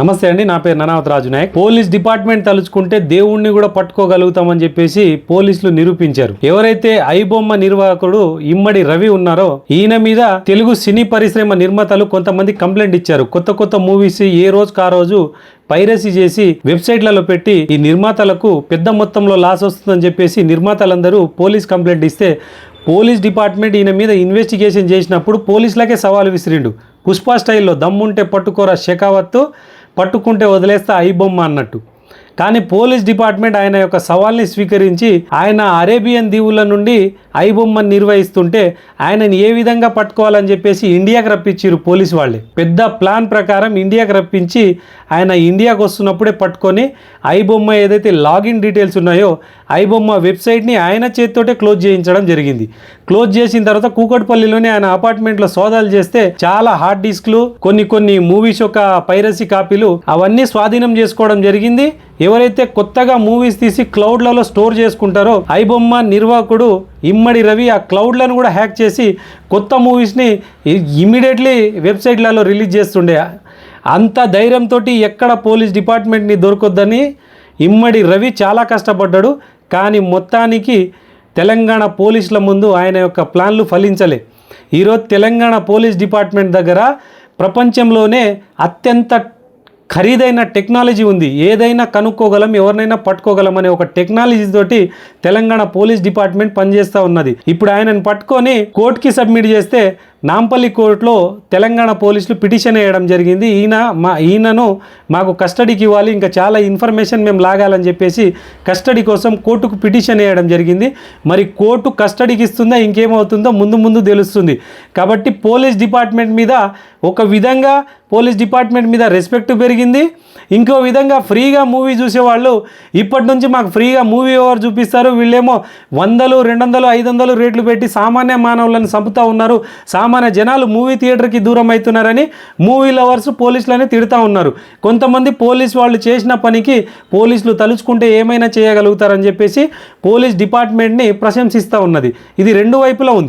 నమస్తే అండి నా పేరు ననావత్ రాజు నాయక్ పోలీస్ డిపార్ట్మెంట్ తలుచుకుంటే దేవుణ్ణి కూడా పట్టుకోగలుగుతామని చెప్పేసి పోలీసులు నిరూపించారు. ఎవరైతే ఐబొమ్మ నిర్వాహకుడు ఇమ్మడి రవి ఉన్నారో ఈయన మీద తెలుగు సినీ పరిశ్రమ నిర్మాతలు కొంతమంది కంప్లైంట్ ఇచ్చారు. కొత్త కొత్త మూవీస్ ఏ రోజుకు ఆ రోజు పైరసీ చేసి వెబ్సైట్లలో పెట్టి ఈ నిర్మాతలకు పెద్ద మొత్తంలో లాస్ వస్తుందని చెప్పేసి నిర్మాతలందరూ పోలీస్ కంప్లైంట్ ఇస్తే పోలీస్ డిపార్ట్మెంట్ ఈయన మీద ఇన్వెస్టిగేషన్ చేసినప్పుడు పోలీసులకే సవాలు విసిరిండు. పుష్ప స్టైల్లో దమ్ముంటే పట్టుకోరా షెకావత్తు పట్టుకుంటే వదిలేస్తా ఐ బొమ్మ అన్నట్టు. కానీ పోలీస్ డిపార్ట్మెంట్ ఆయన యొక్క సవాల్ని స్వీకరించి ఆయన అరేబియన్ దీవుల నుండి ఐబొమ్మని నిర్వహిస్తుంటే ఆయనని ఏ విధంగా పట్టుకోవాలని చెప్పేసి ఇండియాకి రప్పించారు పోలీస్ వాళ్ళే. పెద్ద ప్లాన్ ప్రకారం ఇండియాకి రప్పించి ఆయన ఇండియాకు వస్తున్నప్పుడే పట్టుకొని ఐబొమ్మ ఏదైతే లాగిన్ డీటెయిల్స్ ఉన్నాయో ఐబొమ్మ వెబ్సైట్ని ఆయన చేతితోటే క్లోజ్ చేయించడం జరిగింది. క్లోజ్ చేసిన తర్వాత కూకట్పల్లిలోనే ఆయన అపార్ట్మెంట్లో సోదాలు చేస్తే చాలా హార్డ్ డిస్క్లు కొన్ని కొన్ని మూవీస్ యొక్క పైరసీ కాపీలు అవన్నీ స్వాధీనం చేసుకోవడం జరిగింది. ఎవరైతే కొత్తగా మూవీస్ తీసి క్లౌడ్లలో స్టోర్ చేసుకుంటారో ఐబొమ్మ నిర్వాహకుడు ఇమ్మడి రవి ఆ క్లౌడ్లను కూడా హ్యాక్ చేసి కొత్త మూవీస్ని ఇమ్మీడియట్లీ వెబ్సైట్లలో రిలీజ్ చేస్తుండే. అంత ధైర్యంతో ఎక్కడ పోలీస్ డిపార్ట్మెంట్ని దొరకొద్దని ఇమ్మడి రవి చాలా కష్టపడ్డాడు. కానీ మొత్తానికి తెలంగాణ పోలీసుల ముందు ఆయన యొక్క ప్లాన్లు ఫలించలే. ఈరోజు తెలంగాణ పోలీస్ డిపార్ట్మెంట్ దగ్గర ప్రపంచంలోనే అత్యంత ఖరీదైన టెక్నాలజీ ఉంది. ఏదైనా కనుక్కోగలం ఎవరినైనా పట్టుకోగలం అనే ఒక టెక్నాలజీ తోటి తెలంగాణ పోలీస్ డిపార్ట్మెంట్ పనిచేస్తూ ఉన్నది. ఇప్పుడు ఆయనను పట్టుకొని కోర్టుకి సబ్మిట్ చేస్తే నాంపల్లి కోర్టులో తెలంగాణ పోలీసులు పిటిషన్ వేయడం జరిగింది. ఈయన మా ఈయనను మాకు కస్టడీకి ఇవ్వాలి ఇంకా చాలా ఇన్ఫర్మేషన్ మేము లాగాలని చెప్పేసి కస్టడీ కోసం కోర్టుకు పిటిషన్ వేయడం జరిగింది. మరి కోర్టు కస్టడీకి ఇస్తుందా ఇంకేమవుతుందో ముందు ముందు తెలుస్తుంది. కాబట్టి పోలీస్ డిపార్ట్మెంట్ మీద ఒక విధంగా పోలీస్ డిపార్ట్మెంట్ మీద రెస్పెక్ట్ పెరిగింది. ఇంకో విధంగా ఫ్రీగా మూవీ చూసేవాళ్ళు ఇప్పటి నుంచి మాకు ఫ్రీగా మూవీ ఎవరు చూపిస్తారు వీళ్ళేమో వందలు రెండు వందలు ఐదు వందలు రేట్లు పెట్టి సామాన్య మానవులను చంపుతూ ఉన్నారు. సామాన్య జనాలు మూవీ థియేటర్కి దూరం అవుతున్నారని మూవీ లవర్స్ పోలీసులని తిడతా ఉన్నారు. కొంతమంది పోలీస్ వాళ్ళు చేసిన పనికి పోలీసులు తలుచుకుంటే ఏమైనా చేయగలుగుతారని చెప్పేసి పోలీస్ డిపార్ట్మెంట్ని ప్రశంసిస్తూ ఉన్నది. ఇది రెండు వైపులా ఉంది.